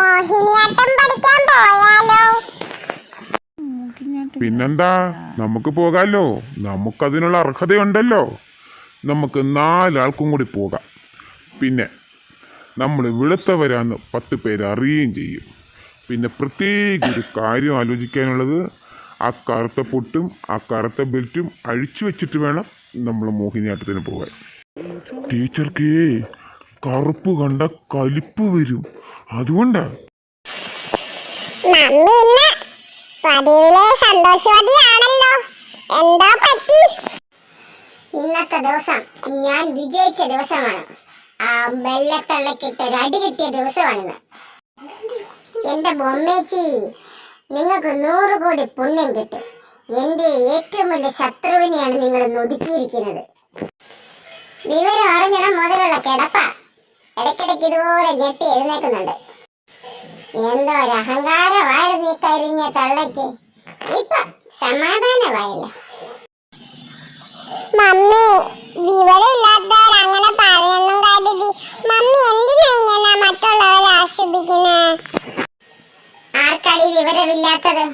മോഹിനിയാട്ടം പഠിക്കാൻ പോയാലോ? പിന്നെന്താ? നമുക്ക് പോകാമല്ലോ നമുക്കതിനുള്ള അർഹതയുണ്ടല്ലോ. നമുക്ക് നാലാൾക്കും കൂടി പോകാം. പിന്നെ നമ്മൾ വെളുത്തവരാന്ന് പത്ത് പേര് അറിയുകയും ചെയ്യും. പിന്നെ പ്രത്യേക ഒരു കാര്യം ആലോചിക്കാനുള്ളത് ആ കറുത്ത പൊട്ടും ആ കറുത്ത ബെൽറ്റും അഴിച്ചു വെച്ചിട്ട് വേണം നമ്മൾ മോഹിനിയാട്ടത്തിന് പോകാൻ. ടീച്ചർക്ക് കറുപ്പ് കണ്ട കലിപ്പ് വരും. പറ്റി? ഇന്നത്തെ ദിവസം ഞാൻ വിജയിച്ച ദിവസമാണ്. ആ വെള്ളത്തള്ളക്കിട്ട് അടി കിട്ടിയ ദിവസമാണിന്ന്. എന്റെ ബൊമ്മേച്ചി നിങ്ങൾക്ക് നൂറ് കോടി പുണ്യം കിട്ടും. എന്റെ ഏറ്റവും വലിയ ശത്രുവിനെയാണ് നിങ്ങൾ ഒതുക്കിയിരിക്കുന്നത്. വിവരം അറിഞ്ഞണം മുതലുള്ള കിടപ്പ. ഇടയ്ക്കിടയ്ക്ക് ഇതുപോലെ ഞെട്ടി എഴുന്നേക്കുന്നുണ്ട് എന്തോ ഒരു അഹങ്കാരമായിരുന്നു ഈ കരിഞ്ഞ തള്ളയ്ക്ക്. ഇപ്പൊ സമാധാനമായില്ല. മമ്മി വിവരമില്ലാത്തവർ അങ്ങനെ പറയുന്നു കരുതി. മമ്മി എന്തിനാ ഇങ്ങനെ മറ്റുള്ളവരെ ആശ്രയിക്കുന്നേ ആർക്കടി വിവരമില്ലാത്തത്?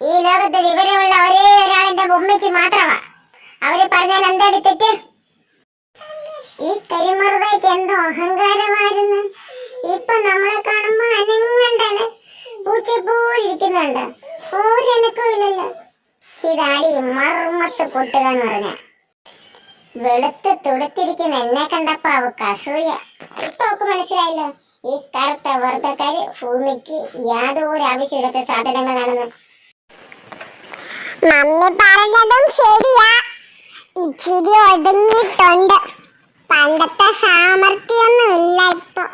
ഈ ലോകത്ത് വിവരമുള്ള ഒരേ ഒരാളിന്റെ ബൊമ്മയ്ക്ക് മാത്രമാ. അവർ പറഞ്ഞാൽ എന്താടി തെറ്റ്? ഈ എന്തോ അഹങ്കാരമായിരുന്നു. ഇപ്പൊ നമ്മളെ കാണുമ്പോ അനങ്ങണ്ടാണ് പൂച്ച പോലിരിക്കുന്നുണ്ട് ഒരനക്കും ഇല്ലല്ലോ. ഇതാടി മർമ്മത്ത് പൊട്ടുക എന്ന് പറഞ്ഞ. വെളുത്ത് തുടുത്തിരിക്കുന്ന എന്നെ കണ്ടപ്പോ അവക്ക് അസൂയ. ഇപ്പൊ അവക്ക് മനസ്സിലായല്ലോ. ഈ കറുത്ത വർഗക്കാര് ഭൂമിക്ക് യാതൊരു ആവശ്യമില്ലാത്ത സാധനങ്ങളാണെന്ന്. മമ്മി പറഞ്ഞതും ശരിയാ. ഇച്ചിരി ഒതുങ്ങിയിട്ടുണ്ട്. പണ്ടത്തെ സാമർഥ്യൊന്നും ഇല്ല ഇപ്പൊ.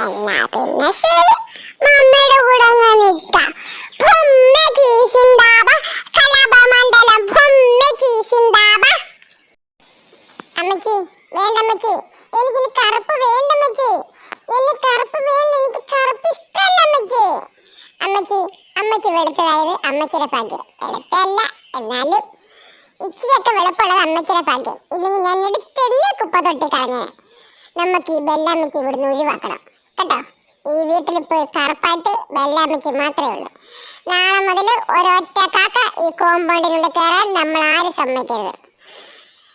എന്നാ പിന്നെ ശരി. മമ്മയുടെ കൂടെ ഞാൻ നിൽക്കാം അമ്മച്ചി കറുപ്പ് കറുപ്പ് വേണ്ട എനിക്ക് കറുപ്പ് അമ്മച്ചി. വെളുത്തതായത് അമ്മച്ചിയുടെ ഭാഗ്യം വെളുത്തല്ല എന്നാലും ഇച്ചിരിയൊക്കെ വെളുപ്പുള്ളത് അമ്മച്ചിയുടെ ഭാഗ്യം. ഇല്ലെങ്കിൽ ഞാൻ എടുത്തെന്ന് കുപ്പ തൊട്ടി കളഞ്ഞേ നമുക്ക് ഈ ബെല്ലമ്മച്ചി ഇവിടുന്ന് ഒഴിവാക്കണം. കേട്ടോ? ഈ വീട്ടിൽ ഇപ്പോൾ കറുപ്പായിട്ട് ബെല്ലമ്മച്ചി മാത്രമേ ഉള്ളൂ. നാളെ മുതൽ ഒരൊറ്റ കാക്ക ഈ കോമ്പൗണ്ടിനുള്ളിൽ കയറാൻ നമ്മൾ ആരും സമ്മതിക്കരുത്.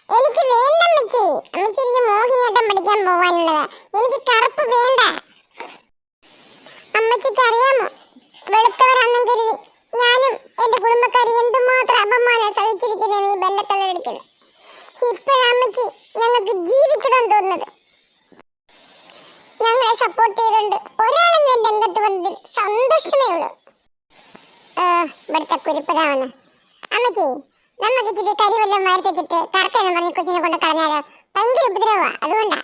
എനിക്ക് വേണ്ട അമ്മച്ചി. അമ്മച്ചി എനിക്ക് മോഹിനിയാട്ടം പഠിക്കാൻ പോകാനുള്ളത്. എനിക്ക് കറുപ്പ് വേണ്ട. അമ്മച്ചിക്ക് അറിയാമോ വെളുത്തവരാണെന്നും കരുതി. ഞാനും എന്തുമാത്രം സഹിച്ചിരിക്കുന്ന ഈ ബെല്ലത്തള്ളടിക്കുന്നത് ഇപ്പോഴമ്മച്ചി ഞങ്ങൾക്ക് ജീവിക്കണം തോന്നുന്നത്. ഞങ്ങളെ സപ്പോർട്ട് ചെയ്തുകൊണ്ട് ഒരാളെങ്കിലും രംഗത്ത് വന്നതിൽ സന്തോഷമേ ഉള്ളൂ. ഇവിടുത്തെ കുരിപ്പതാവുന്നു അമ്മച്ചി നമുക്ക് ഇച്ചിരി കരി വല്ലതും വാർത്തിച്ചിട്ട് കറക്കെന്ന് പറഞ്ഞ് കൊച്ചിനെ കൊണ്ട് കളഞ്ഞാലോ? ഭയങ്കര ഉപദ്രവമാണ് അതുകൊണ്ടാ.